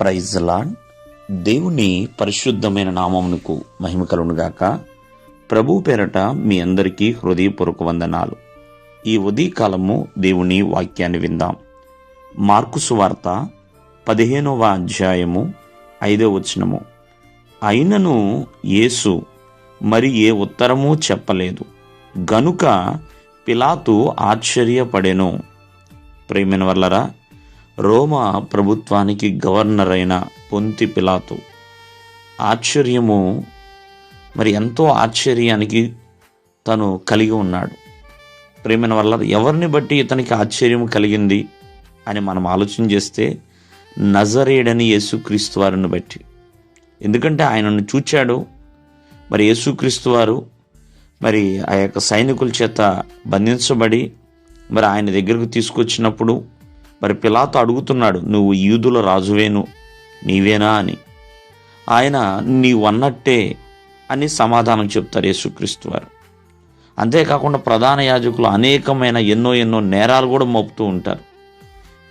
Praise lord దేవుని పరిశుద్ధమైన నామమునకు మహిమ కలుగునుగాక ప్రభు పేరట మీ అందరికీ హృదయపూర్వక వందనాలు. ఈ ఉదయకాలము దేవుని వాక్యాన్ని విందాం. మార్కు సువార్త పదిహేనవ అధ్యాయము ఐదవ వచనము. అయినను యేసు మరి ఏ ఉత్తరము చెప్పలేదు. గనుక పిలాతు ఆశ్చర్యపడెను. ప్రేమైన వల్లరా రోమా ప్రభుత్వానికి గవర్నర్ అయిన పొంతి పిలాతు. ఆశ్చర్యము మరి ఎంతో ఆశ్చర్యానికి తను కలిగి ఉన్నాడు. ప్రేమైన వల్ల ఎవరిని బట్టి ఇతనికి ఆశ్చర్యం కలిగింది అని మనం ఆలోచన చేస్తే నజరేడని యేసుక్రీస్తు వారిని బట్టి. ఎందుకంటే ఆయనను చూచాడు మరి యేసుక్రీస్తు వారు మరి ఆ యొక్క సైనికుల చేత బంధించబడి మరి ఆయన దగ్గరకు తీసుకొచ్చినప్పుడు మరి పిలాతో అడుగుతున్నాడు నువ్వు యూదుల రాజువేను నీవేనా? అని. ఆయన నీవన్నట్టే అని సమాధానం చెప్తారు యేసుక్రీస్తు వారు. అంతేకాకుండా ప్రధాన యాజకులు అనేకమైన ఎన్నో ఎన్నో నేరాలు కూడా మోపుతూ ఉంటారు.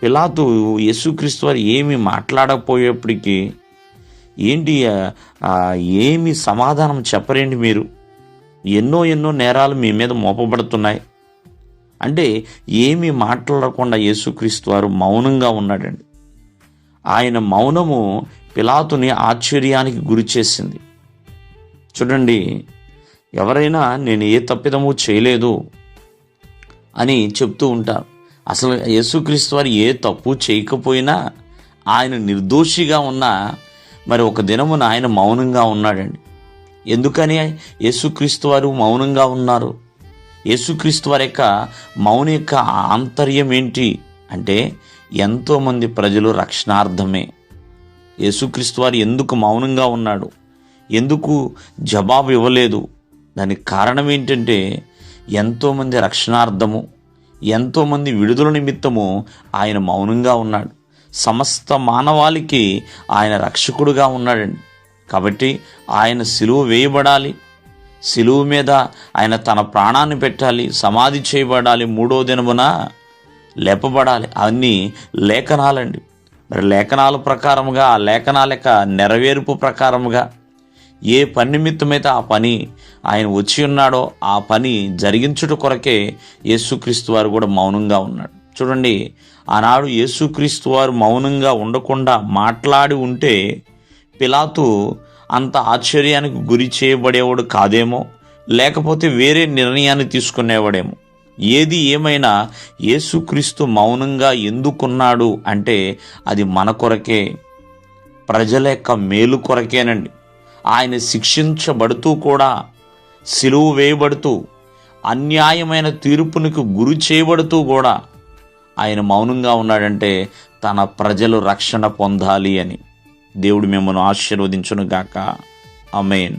పిలాతు యేసుక్రీస్తు వారు ఏమి మాట్లాడకపోయేప్పటికీ ఏంటి ఏమి సమాధానం చెప్పరేంటి మీరు? ఎన్నో ఎన్నో నేరాలు మీ మీద మోపబడుతున్నాయి. అంటే ఏమి మాట్లాడకుండా యేసుక్రీస్తు వారు మౌనంగా ఉన్నాడండి. ఆయన మౌనము పిలాతుని ఆశ్చర్యానికి గురి చేసింది. చూడండి ఎవరైనా నేను ఏ తప్పిదము చేయలేదు అని చెప్తూ ఉంటారు. అసలు యేసుక్రీస్తు వారు ఏ తప్పు చేయకపోయినా ఆయన నిర్దోషిగా ఉన్నా మరి ఒక దినమున ఆయన మౌనంగా ఉన్నాడండి. ఎందుకని? యేసుక్రీస్తు వారు మౌనంగా ఉన్నారు. యేసుక్రీస్తు వారి యొక్క మౌన యొక్క ఆంతర్యం ఏంటి? అంటే ఎంతోమంది ప్రజలు రక్షణార్థమే. యేసుక్రీస్తు వారు ఎందుకు మౌనంగా ఉన్నాడు? ఎందుకు జవాబు ఇవ్వలేదు? దానికి కారణం ఏంటంటే ఎంతోమంది రక్షణార్థము ఎంతోమంది విడుదల నిమిత్తము ఆయన మౌనంగా ఉన్నాడు. సమస్త మానవాళికి ఆయన రక్షకుడుగా ఉన్నాడండి. కాబట్టి ఆయన సిలువ వేయబడాలి. శిలువు మీద ఆయన తన ప్రాణాన్ని పెట్టాలి సమాధి చేయబడాలి మూడో దినమున లేపబడాలి. అన్నీ లేఖనాలండి. మరి లేఖనాల ప్రకారముగా ఆ లేఖనాల యొక్క నెరవేర్పు ప్రకారముగా ఏ పని నిమిత్తమైతే ఆ పని ఆయన వచ్చి ఉన్నాడో ఆ పని జరిగించుట కొరకే యేసుక్రీస్తు వారు కూడా మౌనంగా ఉన్నాడు చూడండి ఆనాడు యేసుక్రీస్తు వారు మౌనంగా ఉండకుండా మాట్లాడి ఉంటే పిలాతు అంత ఆశ్చర్యానికి గురి చేయబడేవాడు కాదేమో? లేకపోతే వేరే నిర్ణయాన్ని తీసుకునేవాడేమో? ఏది ఏమైనా యేసుక్రీస్తు మౌనంగా ఎందుకున్నాడు అంటే అది మన కొరకే ప్రజల యొక్క మేలు కొరకేనండి. ఆయన శిక్షించబడుతూ కూడా సిలువు వేయబడుతూ అన్యాయమైన తీర్పునికి గురి చేయబడుతూ కూడా ఆయన మౌనంగా ఉన్నాడంటే తన ప్రజలు రక్షణ పొందాలి అని. దేవుడు మిమ్మల్ని ఆశీర్వదించును గాక అమేన్